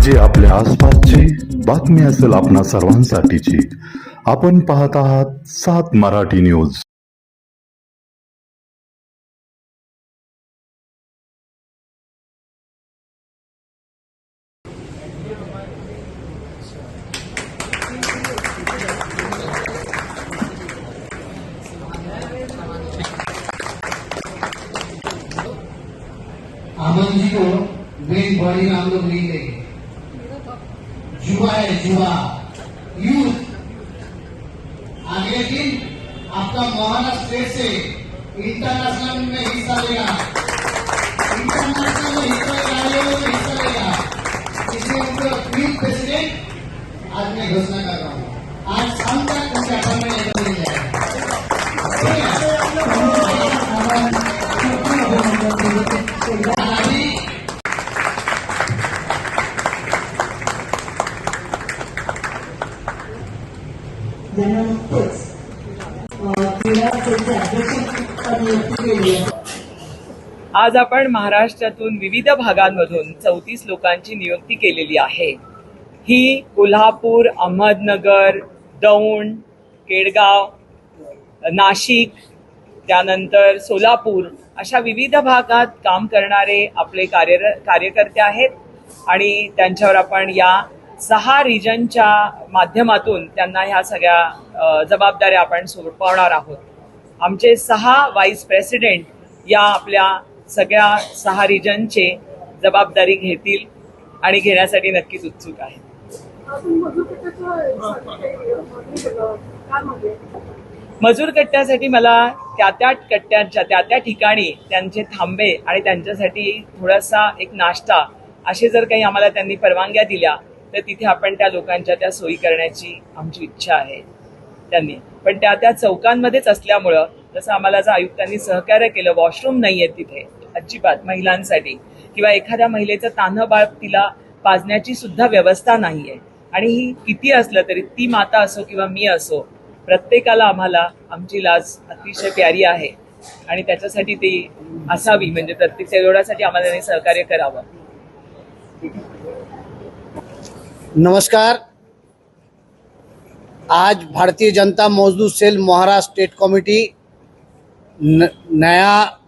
जे आपल्या आसपासची बातमी असेल आपणा सर्वांसाठीची. आपण पाहत आहात सात मराठी न्यूज़. अमन जी को मेन बॉडी में हम लोग नहीं लेंगे जुआ है युवा यूथ अगले दिन आपका महाराष्ट्र स्टेट से इंटरनेशनल में हिस्सा लेगा। इंटरनेशनल में हिस्सा हिस्सा लेगा। इसलिए प्रेसिडेंट आज मैं घोषणा कर रहा हूँ। आज शाम तक जाएगा ज्यांना नुकतेच आज आपण महाराष्ट्रातून विविध भागांमधून चौतीस लोकांची नियुक्ती केलेली आहे. ही कोल्हापूर अहमदनगर दौंड केडगाव नाशिक त्यानंतर सोलापूर अशा विविध भागात काम करणारे आपले कार्य कार्यकर्ते आहेत आणि त्यांच्यावर आपण या सहा रिजनच्या माध्यमातून त्यांना ह्या सगळ्या जबाबदाऱ्या आपण सोपवणार आहोत. आमचे सहा व्हाईस प्रेसिडेंट या आपल्या सगळ्या सहा रिजनचे जबाबदारी घेतील आणि घेण्यासाठी नक्कीच उत्सुक आहेत. मजूर कट्ट्यासाठी मला त्या त्या कट्ट्यांच्या त्या त्या ठिकाणी त्यांचे थांबे आणि त्यांच्यासाठी थोडासा एक नाश्ता असे जर काही आम्हाला त्यांनी परवानग्या दिल्या तर तिथे आपण त्या लोकांच्या त्या सोयी करण्याची आमची इच्छा आहे. त्यांनी पण त्या त्या चौकांमध्येच असल्यामुळं जसं आम्हाला जर आयुक्तांनी सहकार्य केलं वॉशरूम नाही आहेत तिथे अजिबात महिलांसाठी किंवा एखाद्या महिलेचं तान्ह बाळ तिला पाजण्याची सुद्धा व्यवस्था नाहीये. आणि ही किती असलं तरी ती माता असो किंवा मी असो प्रत्येकाला आम्हाला आमची लाज अतिशय प्यारी आहे. आणि त्याच्यासाठी ती असावी म्हणजे प्रत्येक एवढ्यासाठी आम्हाला सहकार्य करावं. नमस्कार। आज भारतीय जनता मजदूर सेल महाराष्ट्र स्टेट कमेटी नया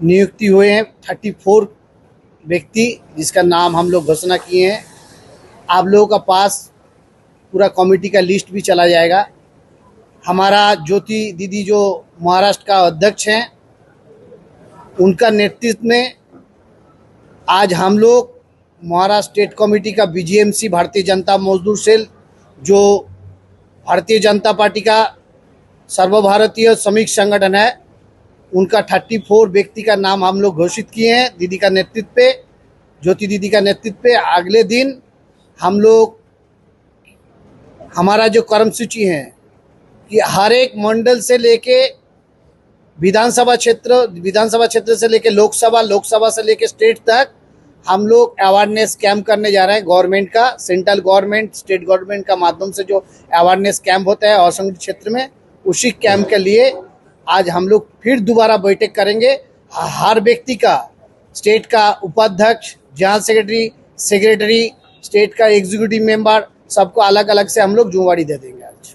नियुक्ति हुए हैं। थर्टी फोर व्यक्ति, जिसका नाम हम लोग घोषणा किए हैं। आप लोगों का पास पूरा कमेटी का लिस्ट भी चला जाएगा। हमारा ज्योति दीदी जो महाराष्ट्र का अध्यक्ष हैं, उनका नेतृत्व में आज हम लोग महाराष्ट्र स्टेट कमेटी का बीजीएमसी भारतीय जनता मजदूर सेल, जो भारतीय जनता पार्टी का सर्वभारतीय श्रमिक संगठन है, उनका थर्टी फोर व्यक्ति का नाम हम लोग घोषित किए हैं दीदी का नेतृत्व पे, ज्योति दीदी का नेतृत्व पे। अगले दिन हम लोग, हमारा जो कर्म सूची है कि हर एक मंडल से लेके विधानसभा क्षेत्र विधानसभा क्षेत्र से लेके लोकसभा लोकसभा से लेके स्टेट तक हम लोग अवेयरनेस कैंप करने जा रहे हैं गवर्नमेंट का सेंट्रल गवर्नमेंट स्टेट गवर्नमेंट का माध्यम से जो अवेयरनेस कैंप होता है असंगठित क्षेत्र में, उसी कैंप के लिए आज हम लोग फिर दोबारा बैठक करेंगे। हर व्यक्ति का स्टेट का उपाध्यक्ष जनरल सेक्रेटरी सेक्रेटरी स्टेट का एग्जीक्यूटिव मेंबर सबको अलग अलग से हम लोग जुम्मेवारी दे देंगे आज।